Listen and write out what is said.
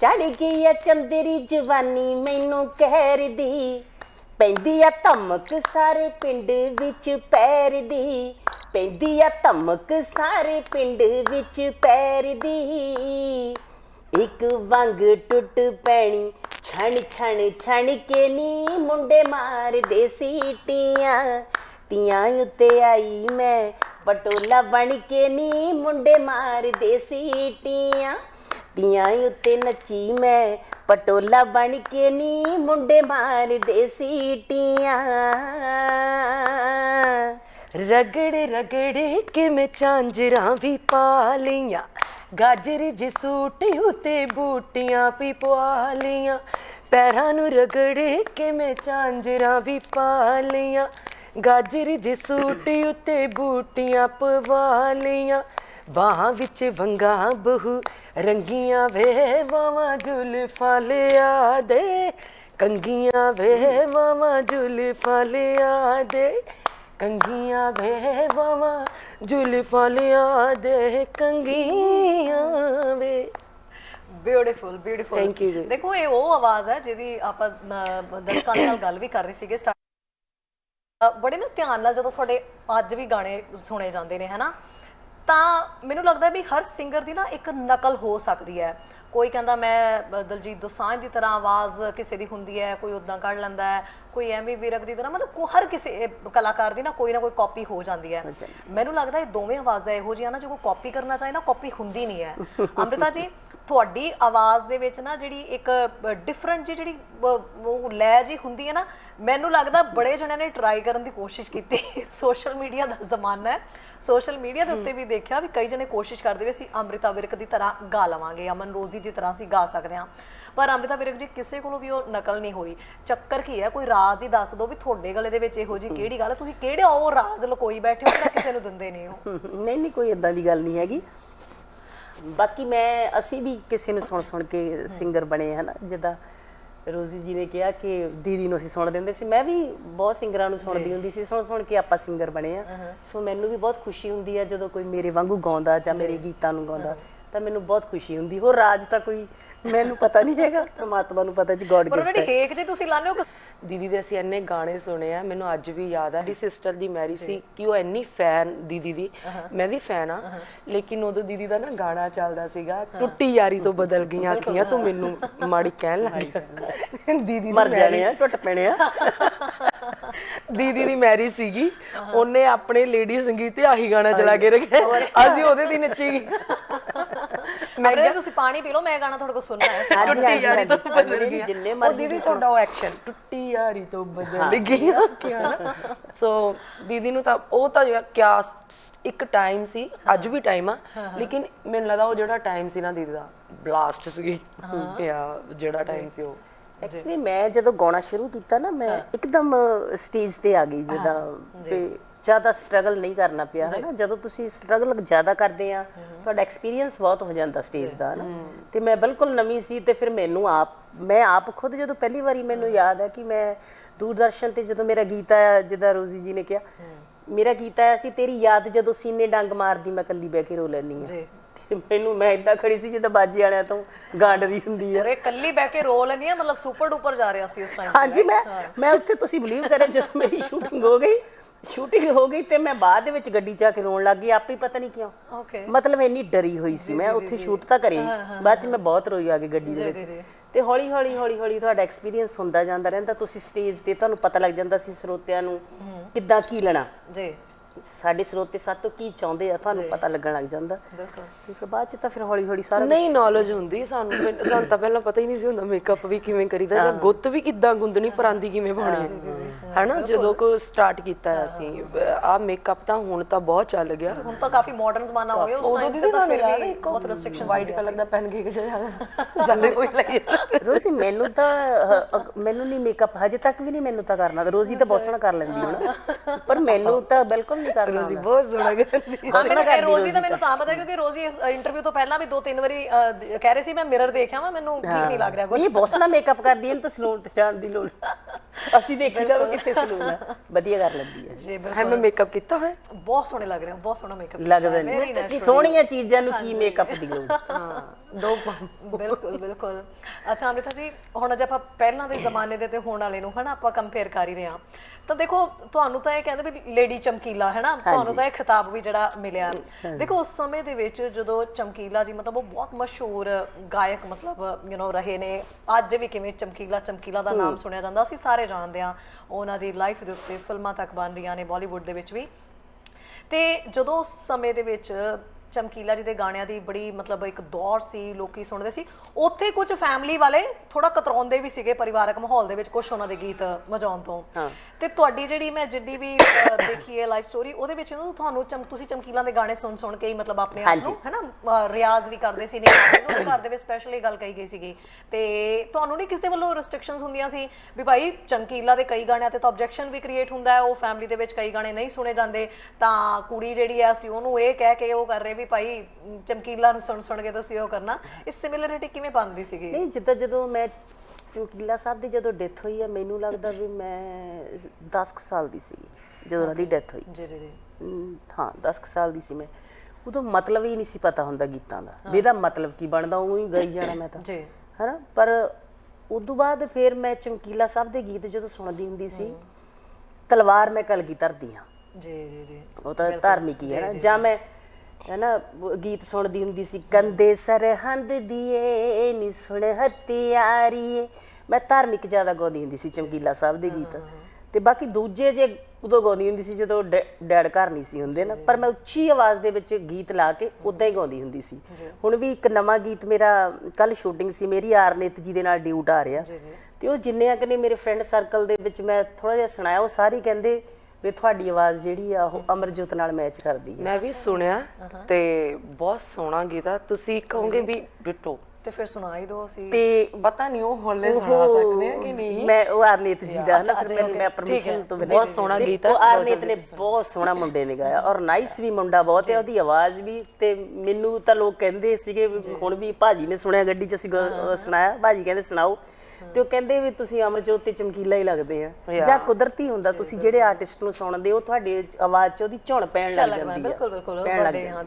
ਚੜ ਗਈ ਆ ਚੰਦਰੀ ਜਵਾਨੀ ਮੈਨੂੰ ਕਹਿਰਦੀ। ਪੈਂਦੀ ਆ ਧਮਕ ਸਾਰੇ ਪਿੰਡ ਵਿੱਚ ਪੈਰ ਦੀ ਪੈਂਦੀ ਆ ਧਮਕ ਸਾਰੇ ਪਿੰਡ ਵਿੱਚ ਪੈਰ ਦੀ ਇੱਕ ਵੰਗ ਟੁੱਟ ਪੈਣੀ, ਛਣ ਛਣ ਛਣ ਕੇ ਨੀ ਮੁੰਡੇ ਮਾਰਦੇ ਸੀ ਟੀਆਂ। ਤੀਆਂ ਉੱਤੇ ਆਈ ਮੈਂ ਪਟੋਲਾ ਬਣ ਕੇ ਨੀ ਮੁੰਡੇ ਮਾਰਦੇ ਸੀਟੀਆਂ। ਤੀਆਂ ਉੱਤੇ ਨੱਚੀ ਮੈਂ, ਪਟੋਲਾ ਬਣ ਕੇ ਨੀ ਮੁੰਡੇ ਮਾਰਦੇ ਸੀਟੀਆਂ। ਰਗੜ ਰਗੜ ਕੇ ਮੈਂ ਚਾਂਜਰਾਂ ਵੀ ਪਾ ਲਈਆਂ। ਗਾਜਰ ਜਿ ਸੂਟ ਉਤੇ ਬੂਟੀਆਂ ਵੀ ਪਵਾ ਲਈਆਂ। ਪੈਰਾਂ ਨੂੰ ਰਗੜ ਕੇ ਮੈਂ ਚਾਂਜਰਾਂ ਵੀ ਪਾ ਲਈਆਂ। ਗਾਜਰ ਜਿ ਸੂਟ ਉਤੇ ਬੂਟੀਆਂ ਪਵਾ ਲਈਆਂ। ਬਾਹਾਂ ਵਿੱਚ ਵੰਗਾ ਬਹੂ ਰੰਗੀਆਂ ਵੇ ਬਾਵਾਂ ਜੁਲਫਾਂ ਲਿਆ ਦੇ। ਕੰਗੀਆਂ ਵੇ ਬਾਵਾਂ ਜੁਲਫਾਂ ਲਿਆ ਦੇ। ਕੰਗੀਆਂ ਵੇ ਬਾਵਾਂ ਜੁਲਫਾਂ ਲਿਆ ਦੇ। ਕੰਗੀਆਂ ਵੇ। ਬਿਊਟੀਫੁਲ ਬਿਊਟੀਫੁਲ you ਜੀ। ਦੇਖੋ ਇਹ ਉਹ ਆਵਾਜ਼ ਹੈ ਜਿਹਦੀ ਆਪਾਂ ਦਰਸ਼ਕਾਂ ਨਾਲ ਗੱਲ ਵੀ ਕਰ ਰਹੇ ਸੀਗੇ ਬੜੇ ਨਾ ਧਿਆਨ ਨਾਲ ਜਦੋਂ ਤੁਹਾਡੇ ਅੱਜ ਵੀ ਗਾਣੇ ਸੁਣੇ ਜਾਂਦੇ ਨੇ ਹੈਨਾ? ਤਾਂ ਮੈਨੂੰ ਲੱਗਦਾ ਵੀ ਹਰ ਸਿੰਗਰ ਦੀ ਨਾ ਇੱਕ ਨਕਲ ਹੋ ਸਕਦੀ ਹੈ। ਕੋਈ ਕਹਿੰਦਾ ਮੈਂ ਦਲਜੀਤ ਦੋਸਾਂਝ ਦੀ ਤਰ੍ਹਾਂ ਆਵਾਜ਼ ਕਿਸੇ ਦੀ ਹੁੰਦੀ ਹੈ ਕੋਈ ਉਦਾਂ ਕੱਢ ਲੈਂਦਾ ਹੈ ਕੋਈ ਐਮਵੀ ਵਿਰਕ ਦੀ ਤਰ੍ਹਾਂ ਮਤਲਬ ਹਰ ਕਿਸੇ ਕਲਾਕਾਰ ਦੀ ਨਾ ਕੋਈ ਨਾ ਕੋਈ ਕਾਪੀ ਹੋ ਜਾਂਦੀ ਹੈ। ਮੈਨੂੰ ਲੱਗਦਾ ਇਹ ਦੋਵੇਂ ਆਵਾਜ਼ਾਂ ਇਹੋ ਜਿਹੀਆਂ ਨਾ ਜੇ ਕੋਈ ਕਾਪੀ ਕਰਨਾ ਚਾਹੇ ਨਾ ਕਾਪੀ ਹੁੰਦੀ ਨਹੀਂ ਹੈ। ਅੰਮ੍ਰਿਤਾ ਜੀ ਤੁਹਾਡੀ ਆਵਾਜ਼ ਦੇ ਵਿੱਚ ਨਾ ਜਿਹੜੀ ਇੱਕ ਡਿਫਰੈਂਟ ਜੀ ਜਿਹੜੀ ਉਹ ਲੈ ਜੀ ਹੁੰਦੀ ਹੈ ਨਾ ਮੈਨੂੰ ਲੱਗਦਾ ਬੜੇ ਜਣਿਆਂ ਨੇ ਟਰਾਈ ਕਰਨ ਦੀ ਕੋਸ਼ਿਸ਼ ਕੀਤੀ। ਸੋਸ਼ਲ ਮੀਡੀਆ ਦਾ ਜ਼ਮਾਨਾ ਹੈ। ਸੋਸ਼ਲ ਮੀਡੀਆ ਦੇ ਉੱਤੇ ਵੀ ਦੇਖਿਆ ਵੀ ਕਈ ਜਣੇ ਕੋਸ਼ਿਸ਼ ਕਰਦੇ ਵੀ ਅਸੀਂ ਅੰਮ੍ਰਿਤਾ ਵਿਰਕ ਦੀ ਤਰ੍ਹਾਂ ਗਾ ਲਵਾਂਗੇ ਅਮਨ ਰੋਜ਼ੀ ਦੀ ਤਰ੍ਹਾਂ ਅਸੀਂ ਗਾ ਸਕਦੇ ਹਾਂ। ਪਰ ਅੰਮ੍ਰਿਤਾ ਵਿਰਕ ਜੀ ਕਿਸੇ ਕੋਲੋਂ ਵੀ ਉਹ ਨਕਲ ਨਹੀਂ ਹੋਈ। ਚੱਕਰ ਕੀ ਹੈ ਕੋਈ ਰਾਜ਼ ਹੀ ਦੱਸ ਦਿਓ ਵੀ ਤੁਹਾਡੇ ਗਲੇ ਦੇ ਵਿੱਚ ਇਹੋ ਜੀ ਕਿਹੜੀ ਗੱਲ ਹੈ? ਤੁਸੀਂ ਕਿਹੜੇ ਉਹ ਰਾਜ਼ ਲਕੋਈ ਬੈਠੇ ਹੋ ਜਿਹੜਾ ਕਿਸੇ ਨੂੰ ਦਿੰਦੇ ਨਹੀਂ ਹੋ? ਨਹੀਂ ਨਹੀਂ ਕੋਈ ਇਦਾਂ ਦੀ ਗੱਲ ਨਹੀਂ ਹੈਗੀ। ਬਾਕੀ ਮੈਂ ਅਸੀਂ ਵੀ ਕਿਸੇ ਨੂੰ ਸੁਣ ਸੁਣ ਕੇ ਸਿੰਗਰ ਬਣੇ ਹਨਾ? ਜਿੱਦਾਂ ਰੋਜ਼ੀ ਜੀ ਨੇ ਕਿਹਾ ਕਿ ਦੀਦੀ ਨੂੰ ਅਸੀਂ ਸੁਣ ਦਿੰਦੇ ਸੀ। ਮੈਂ ਵੀ ਬਹੁਤ ਸਿੰਗਰਾਂ ਨੂੰ ਸੁਣਦੀ ਹੁੰਦੀ ਸੀ। ਸੁਣ ਸੁਣ ਕੇ ਆਪਾਂ ਸਿੰਗਰ ਬਣੇ ਆ। ਸੋ ਮੈਨੂੰ ਵੀ ਬਹੁਤ ਖੁਸ਼ੀ ਹੁੰਦੀ ਆ ਜਦੋਂ ਕੋਈ ਮੇਰੇ ਵਾਂਗੂ ਗਾਉਂਦਾ ਜਾਂ ਮੇਰੇ ਗੀਤਾਂ ਨੂੰ ਗਾਉਂਦਾ ਤਾਂ ਮੈਨੂੰ ਬਹੁਤ ਖੁਸ਼ੀ ਹੁੰਦੀ। ਹੋਰ ਰਾਜ ਤਾਂ ਕੋਈ ਮੈਨੂੰ ਪਤਾ ਨਹੀਂ ਹੈਗਾ ਪਰਮਾਤਮਾ ਨੂੰ ਪਤਾ ਜੀ ਗੋਡ ਪਰ ਗਿਫਟ ਜਿਹੜੀ ਹੇਕ ਜੇ ਤੁਸੀਂ ਲਾਉਂਦੇ ਹੋ ਦੀਦੀ ਦੇ ਅਸੀਂ ਇੰਨੇ ਗਾਣੇ ਸੁਣੇ ਆ ਮੈਨੂੰ ਅੱਜ ਵੀ ਯਾਦ ਆ ਦੀ ਸਿਸਟਰ ਦੀ ਮੈਰੀ ਸੀ ਕਿ ਉਹ ਇੰਨੀ ਫੈਨ ਦੀਦੀ ਦੀ। ਮੈਂ ਵੀ ਫੈਨ ਆ ਲੇਕਿਨ ਉਦੋਂ ਦੀਦੀ ਦਾ ਨਾ ਗਾਣਾ ਚੱਲਦਾ ਸੀਗਾ ਟੁੱਟੀ ਯਾਰੀ ਤੋਂ ਬਦਲ ਗਈਆਂ ਅੱਖੀਆਂ ਤੂੰ ਮੈਨੂੰ ਮਾੜੀ ਕਹਿਣ ਲੱਗ ਦੀਦੀ ਦੀ ਮਰ ਜਾਣੇ ਆ ਟੁੱਟ ਪੈਣੇ ਆ। ਦੀਦੀ ਦੀ ਮੈਰੀ ਸੀਗੀ ਉਹਨੇ ਆਪਣੇ ਲੇਡੀ ਸੰਗੀਤ ਤੇ ਆਹੀ ਗਾਣਾ ਚਲਾ ਕੇ ਰੱਖਿਆ। ਅਸੀਂ ਉਹਦੇ ਦੀ ਨੱਚੀ। ਮੈਂ ਕਹਿੰਦਾ ਤੁਸੀਂ ਪਾਣੀ ਪੀ ਲਓ ਮੈਂ ਗਾਣਾ ਤੁਹਾਡੇ ਕੋਲ ਸੁਣਨਾ ਹੈ। ਟੁੱਟੀ ਯਾਰੀ ਤੋਂ। ਬਦਲ ਗਈਆਂ ਜਿੰਨੇ ਉਹ ਮਰਜ਼ੀ ਦੀਦੀ ਤੁਹਾਡਾ ਉਹ ਐਕਸ਼ਨ ਟੁੱਟੀ ਯਾਰੀ ਤੋਂ ਬਦਲ ਨਾ? ਸੋ ਦੀਦੀ ਨੂੰ ਤਾਂ ਉਹ ਤਾਂ ਕਿਆ ਇੱਕ ਟਾਈਮ ਸੀ ਅੱਜ ਵੀ ਟਾਈਮ ਆ। ਲੇਕਿਨ ਮੈਨੂੰ ਲੱਗਦਾ ਉਹ ਜਿਹੜਾ ਟਾਈਮ ਸੀ ਨਾ ਦੀਦੀ ਦਾ ਬਲਾਸਟ ਸੀ ਯਾ ਜਿਹੜਾ ਟਾਈਮ ਸੀ ਉਹ। ਐਕਚੁਅਲੀ ਮੈਂ ਜਦੋਂ ਗਾਉਣਾ ਸ਼ੁਰੂ ਕੀਤਾ ਨਾ ਮੈਂ ਇੱਕਦਮ ਸਟੇਜ ਤੇ ਆ ਗਈ ਜਿਹਦਾ ਤੇ ਜ਼ਿਆਦਾ ਸਟਰਗਲ ਨਹੀਂ ਕਰਨਾ ਪਿਆ ਹੈ ਨਾ ਜਦੋਂ ਤੁਸੀਂ ਸਟਰਗਲ ਜ਼ਿਆਦਾ ਕਰਦੇ ਆ ਤੁਹਾਡਾ ਐਕਸਪੀਰੀਅੰਸ ਬਹੁਤ ਹੋ ਜਾਂਦਾ ਸਟੇਜ ਦਾ ਨਾ ਤੇ ਮੈਂ ਬਿਲਕੁਲ ਨਵੀਂ ਸੀ ਤੇ ਫਿਰ ਮੈਨੂੰ ਆਪ ਮੈਂ ਆਪ ਖੁਦ ਜਦੋਂ ਪਹਿਲੀ ਵਾਰੀ ਮੈਨੂੰ ਯਾਦ ਹੈ ਕਿ ਮੈਂ ਦੂਰਦਰਸ਼ਨ ਤੇ ਜਦੋਂ ਮੇਰਾ ਗੀਤ ਆਇਆ ਜਿੱਦਾਂ ਰੋਜ਼ੀ ਜੀ ਨੇ ਕਿਹਾ ਮੇਰਾ ਗੀਤ ਆਇਆ ਸੀ ਤੇਰੀ ਯਾਦ ਜਦੋਂ ਸੀਨੇ ਡੰਗ ਮਾਰਦੀ ਮੈਂ ਕੱਲੀ ਬਹਿ ਕੇ ਰੋ ਲੈਣੀ ਆ ਜੀ। ਮੈਨੂੰ ਮੈਂ ਇਦਾਂ ਖੜੀ ਸੀ ਜਿੱਦਾਂ ਬਾਜੀ ਵਾਲਿਆਂ ਤੋਂ ਗਾਂਡਦੀ ਹੁੰਦੀ ਆ। ਅਰੇ ਕੱਲੀ ਬਹਿ ਕੇ ਰੋ ਲੈਣੀ ਆ ਮਤਲਬ ਸੁਪਰ ਡੂਪਰ ਜਾ ਰਿਹਾ ਸੀ ਉਸ ਟਾਈਮ ਹਾਂਜੀ ਮੈਂ ਮੈਂ ਉੱਥੇ ਤੁਸੀਂ ਬਲੀਵ ਕਰੇ ਜਦੋਂ ਮੇਰੀ ਸ਼ੂਟਿੰਗ ਹੋ ਗਈ ਸ਼ੂਟਿੰਗ ਹੋ ਗਈ ਤੇ ਮੈਂ ਬਾਅਦ ਦੇ ਵਿੱਚ ਗੱਡੀ 'ਚ ਕੇ ਰੋਣ ਲੱਗ ਗਈ ਆਪੇ ਹੀ ਪਤਾ ਨਹੀਂ ਕਿਉਂ। ਓਕੇ ਮਤਲਬ ਇੰਨੀ ਡਰੀ ਹੋਈ ਸੀ ਮੈਂ ਉੱਥੇ ਸ਼ੂਟ ਤਾਂ ਕਰੀ। ਬਾਅਦ 'ਚ ਮੈਂ ਬਹੁਤ ਰੋਈ ਆ ਕੇ ਗੱਡੀ ਦੇ ਵਿੱਚ। ਤੇ ਹੌਲੀ ਹੌਲੀ ਹੌਲੀ ਹੌਲੀ ਤੁਹਾਡਾ ਐਕਸਪੀਰੀਅੰਸ ਹੁੰਦਾ ਜਾਂਦਾ ਰਹਿੰਦਾ ਤੁਸੀਂ ਸਟੇਜ ਤੇ ਤੁਹਾਨੂੰ ਪਤਾ ਲੱਗ ਜਾਂਦਾ ਸੀ ਸਰੋਤਿਆਂ ਨੂੰ ਕਿੱਦਾਂ ਕੀ ਲੈਣਾ। ਜੀ। ਸਾਡੇ ਸਰੋਤੇ ਸਾਤੋਂ ਕੀ ਚਾਹੁੰਦੇ ਆ ਤੁਹਾਨੂੰ ਪਤਾ ਲੱਗਣ ਲੱਗ ਜਾਂਦਾ। ਬਿਲਕੁਲ। ਤੇ ਫਿਰ ਬਾਅਦ 'ਚ ਤਾਂ ਫਿਰ ਹੌਲੀ ਹੌਲੀ ਸਾਰਾ ਨਹੀਂ ਨੌਲੇਜ ਹੁੰਦੀ ਸਾਨੂੰ ਸਾਨੂੰ ਤਾਂ ਪਹਿਲਾਂ ਪਤਾ ਹੀ ਨਹੀਂ ਸੀ ਹੁੰਦਾ ਮੇਕਅਪ ਵੀ ਕਿਵੇਂ ਕਰੀਦਾ ਜਾਂ ਗੁੱਤ ਵੀ ਕਿੱਦਾਂ ਗੁੰਦਣੀ ਪਰਾਂਦੀ ਕਿਵੇਂ ਪਾਉਣੀ ਹੈਨਾ ਜਦੋਂ ਕੋ ਸਟਾਰਟ ਕੀਤਾ ਅਸੀਂ ਆ ਮੇਕਅਪ ਤਾਂ ਹੁਣ ਤਾਂ ਬਹੁਤ ਚੱਲ ਗਿਆ। ਹੁਣ ਤਾਂ ਕਾਫੀ ਮਾਡਰਨ ਜ਼ਮਾਨਾ ਹੋ ਗਿਆ ਉਸ ਟਾਈਮ ਤੇ ਤਾਂ ਫਿਰ ਵੀ ਇੱਕ ਬਹੁਤ ਰੈਸਟ੍ਰਿਕਸ਼ਨਸ ਵਾਈਟ ਕਲਰ ਦਾ ਪੈਨ ਕੇਕ ਜਿਹਾ ਸਾਡੇ ਕੋਈ ਲਈ ਰੋਜ਼ੀ ਮੈਨੂੰ ਤਾਂ ਮੈਨੂੰ ਨਹੀਂ ਮੇਕਅਪ ਹਜੇ ਤੱਕ ਵੀ ਨਹੀਂ ਮੈਨੂੰ ਤਾਂ ਕਰਨਾ ਰੋਜ਼ੀ ਤਾਂ ਬਹੁਤ ਸੋਹਣਾ ਕਰ ਲੈਂਦੀ ਹੋਣਾ ਪਰ ਮੈਨੂੰ ਤਾਂ ਬਿਲਕੁਲ ਨਹੀਂ ਕਰਨਾ ਰੋਜ਼ੀ ਆਉਂਦਾ। ਬਹੁਤ ਸੋਹਣਾ ਕਰਦੀ ਹਾਂ ਮੈਨੂੰ ਇਹ ਰੋਜ਼ੀ ਤਾਂ ਮੈਨੂੰ ਤਾਂ ਪਤਾ ਕਿਉਂਕਿ ਰੋਜ਼ੀ ਇੰਟਰਵਿਊ ਤੋਂ ਪਹਿਲਾਂ ਵੀ ਦੋ ਤਿੰਨ ਵਾਰੀ ਦ- ਕਹਿ ਰਹੇ ਸੀ ਮੈਂ ਮਿਰਰ ਦੇਖਿਆ ਵਾ ਮੈਨੂੰ ਠੀਕ ਨਹੀਂ ਲੱਗ ਰਿਹਾ ਕੁਝ ਇਹ ਬਹੁਤ ਸੋਹਣਾ ਮੇਕਅਪ ਕਰਦੀ ਹੈ ਇਹਨੂੰ ਤਾਂ ਸਲੂਨ ਤੇ ਜਾਣ ਦੀ ਲੋੜ। ਅਸੀਂ ਦੇਖੀ ਜਾਵੇ ਕਿੱਥੇ ਸਲੂਨ ਆ। ਵਧੀਆ ਕਰ ਲੈਂਦੀ ਹੈ ਜੀ ਹੈ ਬਿਲਕੁਲ ਮੈਂ ਮੇਕਅਪ ਕੀਤਾ ਹੋਇਆ। ਬਹੁਤ ਸੋਹਣੇ ਲੱਗ ਰਹੇ ਹੋ ਬਹੁਤ ਸੋਹਣਾ ਮੇਕਅਪ ਲੱਗਦਾ ਨਹੀਂ ਕਿ ਸੋਹਣੀਆਂ ਚੀਜ਼ਾਂ ਨੂੰ ਕੀ ਮੇਕਅਪ ਦੀ ਲੋੜ? ਹਾਂ ਦੋ ਬਿਲਕੁਲ ਬਿਲਕੁਲ। ਅੱਛਾ ਅਮ੍ਰਿਤਾ ਜੀ ਹੁਣ ਜੇ ਆਪਾਂ ਪਹਿਲਾਂ ਦੇ ਜ਼ਮਾਨੇ ਦੇ ਤੇ ਹੁਣ ਵਾਲੇ ਨੂੰ ਹਨਾ ਆਪਾਂ ਕੰਪੇਅਰ ਕਰ ਹੀ ਰਹੇ ਹਾਂ। ਤਾਂ ਦੇਖੋ ਤੁਹਾਨੂੰ ਤਾਂ ਇਹ ਕਹਿੰਦੇ ਵੀ ਲੇਡੀ ਚਮਕੀਲਾ ਹੈ ਨਾ ਤੁਹਾਨੂੰ ਤਾਂ ਇਹ ਖਿਤਾਬ ਵੀ ਜਿਹੜਾ ਮਿਲਿਆ। ਦੇਖੋ ਉਸ ਸਮੇਂ ਦੇ ਵਿੱਚ ਜਦੋਂ ਚਮਕੀਲਾ ਜੀ ਮਤਲਬ ਉਹ ਬਹੁਤ ਮਸ਼ਹੂਰ ਗਾਇਕ ਮਤਲਬ ਯੂ نو ਰਹੇ ਨੇ। ਅੱਜ ਵੀ ਕਿਵੇਂ ਚਮਕੀਲਾ ਚਮਕੀਲਾ ਦਾ ਨਾਮ ਸੁਣਿਆ ਜਾਂਦਾ। ਅਸੀਂ ਸਾਰੇ ਜਾਣਦੇ ਹਾਂ। ਉਹਨਾਂ ਦੀ ਲਾਈਫ ਦੇ ਉੱਤੇ ਫਿਲਮਾਂ ਤੱਕ ਬਣ ਰਹੀਆਂ ਨੇ ਬਾਲੀਵੁੱਡ ਦੇ ਵਿੱਚ ਵੀ। ਤੇ ਜਦੋਂ ਉਸ ਸਮੇਂ ਦੇ ਵਿੱਚ ਚਮਕੀਲਾ ਜੀ ਦੇ ਗਾਣਿਆਂ ਦੀ ਬੜੀ ਮਤਲਬ ਇੱਕ ਦੌਰ ਸੀ ਲੋਕੀ ਸੁਣਦੇ ਸੀ। ਉੱਥੇ ਕੁਝ ਫੈਮਿਲੀ ਵਾਲੇ ਥੋੜਾ ਕਤਰਾਉਂਦੇ ਵੀ ਸੀਗੇ ਪਰਿਵਾਰਕ ਮਾਹੌਲ ਦੇ ਵਿੱਚ ਕੁਝ ਉਹਨਾਂ ਦੇ ਗੀਤ ਵਜਾਉਣ ਤੋਂ। ਤੇ ਤੁਹਾਡੀ ਜਿਹੜੀ ਮੈਂ ਜਿੱਡੀ ਵੀ ਦੇਖੀ ਹੈ ਲਾਈਫ ਸਟੋਰੀ ਉਹਦੇ ਵਿੱਚ ਨਾ ਤੁਹਾਨੂੰ ਚਮ ਤੁਸੀਂ ਚਮਕੀਲਾ ਦੇ ਗਾਣੇ ਸੁਣ ਸੁਣ ਕੇ ਹੀ ਮਤਲਬ ਆਪਣੇ ਆਪ ਨੂੰ ਹੈਨਾ ਰਿਆਜ਼ ਵੀ ਕਰਦੇ ਸੀ ਨੇ ਘਰ ਦੇ ਵਿੱਚ ਸਪੈਸ਼ਲੀ ਗੱਲ ਕਹੀ ਗਈ ਸੀਗੀ। ਤੇ ਤੁਹਾਨੂੰ ਨਹੀਂ ਕਿਸੇ ਦੇ ਵੱਲੋਂ ਰੈਸਟ੍ਰਿਕਸ਼ਨਸ ਹੁੰਦੀਆਂ ਸੀ ਵੀ ਭਾਈ ਚਮਕੀਲਾ ਦੇ ਕਈ ਗਾਣਿਆਂ ਤੇ ਤਾਂ ਆਬਜੈਕਸ਼ਨ ਵੀ ਕ੍ਰੀਏਟ ਹੁੰਦਾ ਹੈ ਉਹ ਫੈਮਿਲੀ ਦੇ ਵਿੱਚ ਕਈ ਗਾਣੇ ਨਹੀਂ ਸੁਣੇ ਜਾਂਦੇ ਤਾਂ ਕੁੜੀ ਜਿਹੜੀ ਆ ਸੀ ਉਹਨੂੰ ਇਹ ਕਹਿ ਕੇ ਉਹ ਕਰ ਰਹੇ ਵੀ ਭਾਈ ਚਮਕੀਲਾ ਨੂੰ ਸੁਣ ਸੁਣ ਕੇ ਤੁਸੀਂ ਉਹ ਕਰਨਾ। ਇਹ ਸਿਮਿਲਰਿਟੀ ਕਿਵੇਂ ਬਣਦੀ ਸੀਗੀ? ਨਹੀਂ ਜਿੱਦਾਂ ਜਦੋਂ ਮੈਂ ਚਮਕੀਲਾ ਸਾਹਿਬ ਦੀ ਜਦੋਂ ਡੈਥ ਹੋਈ ਹੈ ਮੈਨੂੰ ਲੱਗਦਾ ਵੀ ਮੈਂ 10 ਕੁ ਸਾਲ ਦੀ ਸੀ ਜਦੋਂ ਉਹਨਾਂ ਦੀ ਡੈਥ ਹੋਈ। ਜੀ ਜੀ ਹਾਂ 10 ਕੁ ਸਾਲ ਦੀ ਸੀ ਮੈਂ। ਉਦੋਂ ਮਤਲਬ ਹੀ ਨਹੀਂ ਸੀ ਪਤਾ ਹੁੰਦਾ ਗੀਤਾਂ ਦਾ। ਵੀ ਇਹਦਾ ਮਤਲਬ ਕੀ ਬਣਦਾ ਉਹ ਹੀ ਗਾਈ ਜਾਣਾ ਮੈਂ ਤਾਂ। ਜੀ। ਹਨਾ? ਪਰ ਉਦੋਂ ਬਾਅਦ ਫਿਰ ਮੈਂ ਚਮਕੀਲਾ ਸਾਹਿਬ ਦੇ ਗੀਤ ਜਦੋਂ ਸੁਣਦੀ ਹੁੰਦੀ ਸੀ ਤਲਵਾਰ ਮੈਂ ਕਲਗੀ ਧਰਦੀ ਹਾਂ ਜੀ ਜੀ ਜੀ। ਉਹ ਤਾਂ ਧਾਰਮਿਕ ਹੀ ਹੈ ਨਾ। ਜਾਂ। ਮੈਂ ਹੈ ਨਾ ਗੀਤ ਸੁਣਦੀ ਹੁੰਦੀ ਸੀ ਕੰਦੇ ਸਰਹੰਦ ਦੀਏ ਨੀ ਸੁਣ ਹੱਤਿਆਰੀਏ ਮੈਂ ਧਾਰਮਿਕ ਜ਼ਿਆਦਾ ਗਾਉਂਦੀ ਹੁੰਦੀ ਸੀ ਚਮਕੀਲਾ ਸਾਹਿਬ ਦੇ ਗੀਤ। ਤੇ ਬਾਕੀ ਦੂਜੇ ਜੇ ਉਦੋਂ ਗਾਉਂਦੀ ਹੁੰਦੀ ਸੀ ਜਦੋਂ ਡੈਡ ਘਰ ਨਹੀਂ ਸੀ ਹੁੰਦੇ ਨਾ ਪਰ ਮੈਂ ਉੱਚੀ ਆਵਾਜ਼ ਦੇ ਵਿੱਚ ਗੀਤ ਲਾ ਕੇ ਉਦਾਂ ਹੀ ਗਾਉਂਦੀ ਹੁੰਦੀ ਸੀ। ਹੁਣ ਵੀ ਇੱਕ ਨਵਾਂ ਗੀਤ ਮੇਰਾ ਕੱਲ ਸ਼ੂਟਿੰਗ ਸੀ ਮੇਰੀ ਆਰਨਿਤ ਜੀ ਦੇ ਨਾਲ ਡਿਊਟ ਆ ਰਿਹਾ। ਤੇ ਉਹ ਜਿੰਨੇ ਆ ਕਿ ਨੇ ਮੇਰੇ ਫਰੈਂਡ ਸਰਕਲ ਦੇ ਵਿੱਚ ਮੈਂ ਥੋੜਾ ਜਿਹਾ ਸੁਣਾਇਆ ਉਹ ਸਾਰੇ ਕਹਿੰਦੇ ਵੀ ਤੁਹਾਡੀ ਆਵਾਜ਼ ਜਿਹੜੀ ਆ ਉਹ ਅਮਰਜੋਤ ਨਾਲ ਮੈਚ ਕਰਦੀ ਹੈ। ਮੈਂ ਵੀ ਸੁਣਿਆ ਤੇ ਬਹੁਤ ਸੋਹਣਾ ਗੀਤ ਆ। ਤੁਸੀਂ ਕਹੋਗੇ ਵੀ ਡਿਟੋ ਤੇ ਫਿਰ ਸੁਣਾਈ ਦੋ ਅਸੀਂ। ਤੇ ਪਤਾ ਨਹੀਂ ਉਹ ਹੋਲੇ ਸੁਣਾ ਸਕਦੇ ਆ ਕਿ ਨਹੀਂ? ਮੈਂ ਉਹ ਆਰਨੀਤ ਜੀ ਦਾ ਨਾ ਫਿਰ ਮੈਨੂੰ ਮੈਂ ਪਰਮਿਸ਼ਨ ਤੋਂ ਬਹੁਤ ਸੋਹਣਾ ਗੀਤ ਆ। ਉਹ ਆਰਨੀਤ ਨੇ ਬਹੁਤ ਸੋਹਣਾ ਮੁੰਡੇ ਨੇ ਗਾਇਆ ਔਰ ਨਾਈਸ ਵੀ ਮੁੰਡਾ ਬਹੁਤ ਹੈ ਉਹਦੀ ਆਵਾਜ਼ ਵੀ ਤੇ ਮੈਨੂੰ ਤਾਂ ਲੋਕ ਕਹਿੰਦੇ ਸੀਗੇ ਹੁਣ ਵੀ ਭਾਜੀ ਨੇ ਸੁਣਿਆ ਗੱਡੀ 'ਚ ਅਸੀਂ ਸੁਣਾਇਆ ਭਾਜੀ ਕਹਿੰਦੇ ਸੁਣਾਓ। ਤੇ ਉਹ ਕਹਿੰਦੇ ਵੀ ਤੁਸੀਂ ਅਮਰਜੋਤ ਤੇ ਚਮਕੀਲਾ ਹੀ ਲੱਗਦੇ ਆ। ਜਾਂ ਕੁਦਰਤੀ ਹੁੰਦਾ ਤੁਸੀਂ ਜਿਹੜੇ ਆਰਟਿਸਟ ਨੂੰ ਸੁਣਦੇ ਹੋ ਤੁਹਾਡੀ ਆਵਾਜ਼ 'ਚ ਉਹਦੀ ਝੁਣ ਪੈਣ ਲੱਗ ਜਾਂਦੀ ਹੈ ਬਿਲਕੁਲ ਬਿਲਕੁਲ ਪੈਣ ਲੱਗ ਹਾਂ